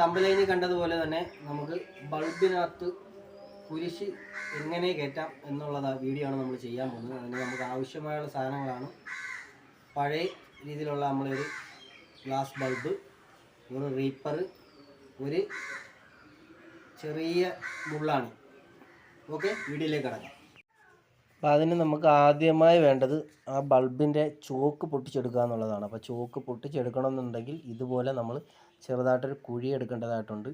തമ്പലൈനിൽ കണ്ടതുപോലെ തന്നെ നമുക്ക് ബൾബിനകത്ത് കുരിശ് എങ്ങനെ കയറ്റാം എന്നുള്ളത് വീഡിയോ ആണ് നമ്മൾ ചെയ്യാൻ പോകുന്നത്. അതിന് നമുക്ക് ആവശ്യമായുള്ള സാധനങ്ങളാണ്. പഴയ രീതിയിലുള്ള നമ്മളൊരു ഗ്ലാസ് ബൾബ് ഒരു റീപ്പർ ഒരു ചെറിയ മുള്ളാണി. ഓക്കെ വീഡിയോയിലേക്ക് കടക്കാം. അപ്പോൾ അതിന് നമുക്ക് ആദ്യമായി വേണ്ടത് ആ ബൾബിന്റെ ചോക്ക് പൊട്ടിച്ചെടുക്കുക എന്നുള്ളതാണ് അപ്പോൾ ചോക്ക് പൊട്ടിച്ചെടുക്കണം എന്നുണ്ടെങ്കിൽ ഇതുപോലെ നമ്മൾ ചെറുതായിട്ടൊരു കുഴി എടുക്കേണ്ടതായിട്ടുണ്ട്.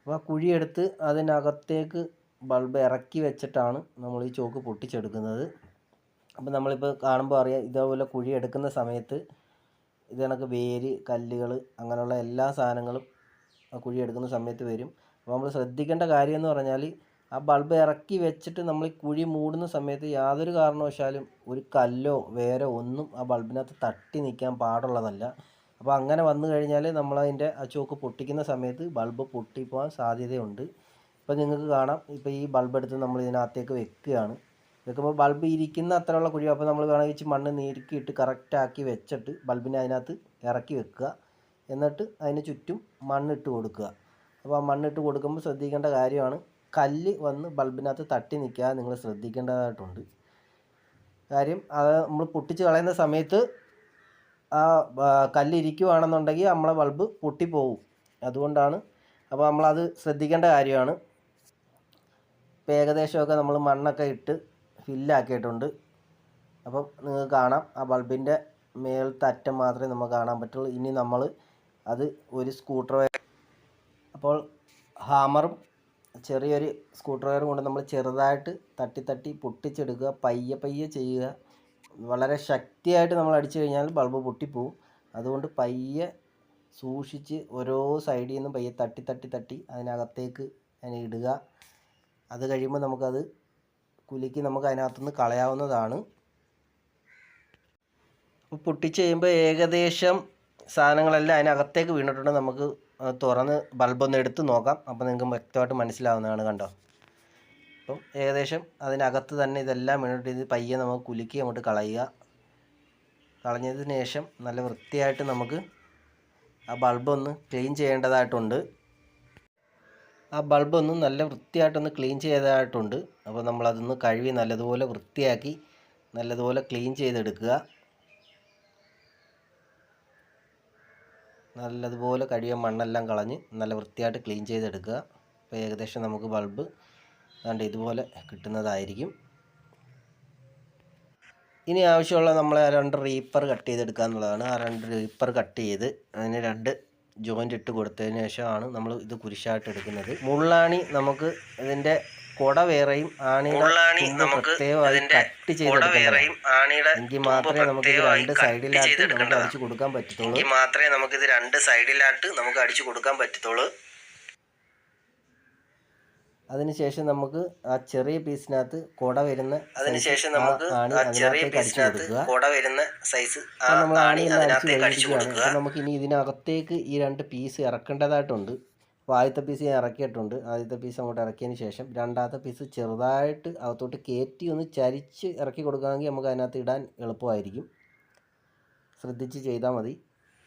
അപ്പോൾ ആ കുഴി എടുത്ത് അതിനകത്തേക്ക് ബൾബ് ഇറക്കി വെച്ചിട്ടാണ് നമ്മൾ ഈ ചോക്ക് പൊട്ടിച്ചെടുക്കുന്നത്. അപ്പോൾ നമ്മളിപ്പോൾ കാണുമ്പോൾ അറിയാം ഇതേപോലെ കുഴി എടുക്കുന്ന സമയത്ത് ഇത് കണക്ക് വേര് കല്ലുകൾ അങ്ങനെയുള്ള എല്ലാ സാധനങ്ങളും ആ കുഴി എടുക്കുന്ന സമയത്ത് വരും. അപ്പോൾ നമ്മൾ ശ്രദ്ധിക്കേണ്ട കാര്യം എന്ന് പറഞ്ഞാൽ ആ ബൾബ് ഇറക്കി വെച്ചിട്ട് നമ്മൾ ഈ കുഴി മൂടുന്ന സമയത്ത് യാതൊരു കാരണവശാലും ഒരു കല്ലോ വേരോ ഒന്നും ആ ബൾബിനകത്ത് തട്ടി നിൽക്കാൻ പാടുള്ളതല്ല. അപ്പോൾ അങ്ങനെ വന്നു കഴിഞ്ഞാൽ നമ്മളതിന്റെ ആ ചോക്ക് പൊട്ടിക്കുന്ന സമയത്ത് ബൾബ് പൊട്ടിപ്പോകാൻ സാധ്യതയുണ്ട്. ഇപ്പോൾ നിങ്ങൾക്ക് കാണാം. ഇപ്പോൾ ഈ ബൾബ് എടുത്ത് നമ്മൾ ഇതിനകത്തേക്ക് വെക്കുകയാണ്. വെക്കുമ്പോൾ ബൾബ് ഇരിക്കുന്ന അത്രയുള്ള കുഴി. അപ്പോൾ നമ്മൾ വേണമെങ്കിൽ വെച്ച് മണ്ണ് നീക്കിയിട്ട് കറക്റ്റാക്കി വെച്ചിട്ട് ബൾബിനെ അതിനകത്ത് ഇറക്കി വെക്കുക. എന്നിട്ട് അതിന് ചുറ്റും മണ്ണിട്ട് കൊടുക്കുക. അപ്പോൾ ആ മണ്ണിട്ട് കൊടുക്കുമ്പോൾ ശ്രദ്ധിക്കേണ്ട കാര്യമാണ്. കല്ല് വന്ന് ബൾബിനകത്ത് തട്ടി നിൽക്കാതെ നിങ്ങൾ ശ്രദ്ധിക്കേണ്ടതായിട്ടുണ്ട്. കാര്യം അത് നമ്മൾ പൊട്ടിച്ച് കളയുന്ന സമയത്ത് ആ ബ- കല്ല് ഇരിക്കുവാണെന്നുണ്ടെങ്കിൽ നമ്മളെ ബൾബ് പൊട്ടിപ്പോവും. അതുകൊണ്ടാണ്. അപ്പോൾ നമ്മളത് ശ്രദ്ധിക്കേണ്ട കാര്യമാണ്. ഇപ്പോൾ ഏകദേശമൊക്കെ നമ്മൾ മണ്ണൊക്കെ ഇട്ട് ഫില്ലാക്കിയിട്ടുണ്ട്. അപ്പം നിങ്ങൾക്ക് കാണാം. ആ ബൾബിന്റെ മേളത്തെ അറ്റം മാത്രമേ നമുക്ക് കാണാൻ പറ്റുള്ളൂ. ഇനി നമ്മൾ അത് ഒരു സ്കൂട്ടർ വയർ അപ്പോൾ ഹാമറും ചെറിയൊരു സ്കൂട്ടർ ഡ്രൈവറും കൊണ്ട് നമ്മൾ ചെറുതായിട്ട് തട്ടി തട്ടി പൊട്ടിച്ചെടുക്കുക പയ്യെ പയ്യെ ചെയ്യുക. വളരെ ശക്തിയായിട്ട് നമ്മൾ അടിച്ചു കഴിഞ്ഞാൽ ബൾബ് പൊട്ടിപ്പോവും. അതുകൊണ്ട് പയ്യെ സൂക്ഷിച്ച് ഓരോ സൈഡിൽ നിന്നും പയ്യെ തട്ടി തട്ടി തട്ടി അതിനകത്തേക്ക് അതിനെ ഇടുക. അത് കഴിയുമ്പോൾ നമുക്കത് കുലുക്കി നമുക്ക് അതിനകത്തുനിന്ന് കളയാവുന്നതാണ്. അപ്പോൾ പൊട്ടിച്ച് കഴിയുമ്പോൾ ഏകദേശം സാധനങ്ങളെല്ലാം അതിനകത്തേക്ക് വീണിട്ടുണ്ട്. നമുക്ക് തുറന്ന് ബൾബൊന്ന് എടുത്ത് നോക്കാം. അപ്പോൾ നിങ്ങൾക്ക് വ്യക്തമായിട്ട് മനസ്സിലാവുന്നതാണ് കണ്ടോ? അപ്പം ഏകദേശം അതിനകത്ത് തന്നെ ഇതെല്ലാം ഇട്ടിട്ട് ഇത് പയ്യെ നമുക്ക് കുലുക്കി അങ്ങോട്ട് കളയുക. കളഞ്ഞതിന് ശേഷം നല്ല വൃത്തിയായിട്ട് നമുക്ക് ആ ബൾബൊന്ന് ക്ലീൻ ചെയ്യേണ്ടതായിട്ടുണ്ട്. ആ ബൾബൊന്ന് നല്ല വൃത്തിയായിട്ടൊന്ന് ക്ലീൻ ചെയ്തതായിട്ടുണ്ട്. അപ്പോൾ നമ്മളതൊന്ന് കഴുകി നല്ലതുപോലെ വൃത്തിയാക്കി നല്ലതുപോലെ ക്ലീൻ ചെയ്തെടുക്കുക. നല്ലതുപോലെ കഴുകിയ മണ്ണെല്ലാം കളഞ്ഞ് നല്ല വൃത്തിയായിട്ട് ക്ലീൻ ചെയ്തെടുക്കുക. അപ്പോൾ ഏകദേശം നമുക്ക് ബൾബ് കണ്ട് ഇതുപോലെ കിട്ടുന്നതായിരിക്കും. ഇനി ആവശ്യമുള്ള നമ്മൾ ആ രണ്ട് റീപ്പർ കട്ട് ചെയ്തെടുക്കുക എന്നുള്ളതാണ്. ആ രണ്ട് റീപ്പർ കട്ട് ചെയ്ത് അതിന് രണ്ട് ജോയിന്റ് ഇട്ട് കൊടുത്തതിന് ശേഷമാണ് നമ്മൾ ഇത് കുരിശായിട്ട് എടുക്കുന്നത്. മുള്ളാണി നമുക്ക് ഇതിന്റെ കുട വേറെയും ആണിയുടെ പ്രത്യേകമായി കട്ട് ചെയ്തെടുക്കണം എങ്കിൽ മാത്രമേ നമുക്ക് ഇത് രണ്ട് സൈഡിലായിട്ട് നമുക്ക് അടിച്ചു കൊടുക്കാൻ പറ്റത്തുള്ളൂ. മാത്രമേ നമുക്ക് ഇത് രണ്ട് സൈഡിലായിട്ട് നമുക്ക് അടിച്ചു കൊടുക്കാൻ പറ്റത്തുള്ളൂ. അതിനുശേഷം നമുക്ക് ആ ചെറിയ പീസിനകത്ത് കുട വരുന്ന അതിനുശേഷം നമുക്ക് ആ ചെറിയ പീസിനകത്ത് കുട വരുന്ന സൈസ് നമ്മൾ ആണി അതിനകത്തേക്ക് അടിച്ചു കൊടുക്കുക. നമുക്ക് ഇനി ഇതിനകത്തേക്ക് ഈ രണ്ട് പീസ് ഇറക്കേണ്ടതായിട്ടുണ്ട്. അപ്പോൾ ആദ്യത്തെ പീസ് ഞാൻ ഇറക്കിയിട്ടുണ്ട്. ആദ്യത്തെ പീസ് അങ്ങോട്ട് ഇറക്കിയതിന് ശേഷം രണ്ടാമത്തെ പീസ് ചെറുതായിട്ട് അകത്തോട്ട് കയറ്റി ഒന്ന് ചരിച്ച് ഇറക്കി കൊടുക്കുകയാണെങ്കിൽ നമുക്ക് അതിനകത്ത് ഇടാൻ എളുപ്പമായിരിക്കും. ശ്രദ്ധിച്ച് ചെയ്താൽ മതി.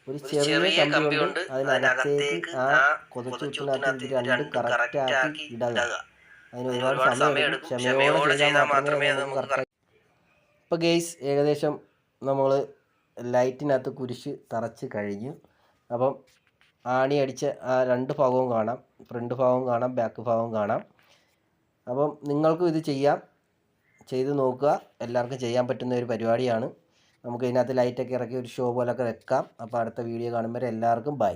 ഒരു ചെറിയ കമ്പി കൊണ്ട് അതിനകത്തേക്ക് ആ കൊതച്ചുത്തിനകത്ത് ഇത് രണ്ടും കറക്റ്റാക്കി ഇടുക. അതിന് ഒരുപാട് സമയം എടുക്കും. ക്ഷമയോടെ ചെയ്താൽ മാത്രമേ അത് നമുക്ക് കറക്റ്റ് ഇപ്പോൾ ഗെയ്സ് ഏകദേശം നമ്മൾ ലൈറ്റിനകത്ത് കുരിശ് തറച്ച് കഴിഞ്ഞു. അപ്പം ആണി അടിച്ച ആ രണ്ട് ഭാഗവും കാണാം. ഫ്രണ്ട് ഭാഗവും കാണാം ബാക്ക് ഭാഗവും കാണാം. അപ്പം നിങ്ങൾക്കും ഇത് ചെയ്യാം. ചെയ്ത് നോക്കുക. എല്ലാവർക്കും ചെയ്യാൻ പറ്റുന്ന ഒരു പരിപാടിയാണ്. നമുക്ക് ഇതിനകത്ത് ലൈറ്റൊക്കെ ഇറക്കി ഒരു ഷോ പോലൊക്കെ വെക്കാം. അപ്പോൾ അടുത്ത വീഡിയോ കാണുമ്പോൾ എല്ലാവർക്കും ബൈ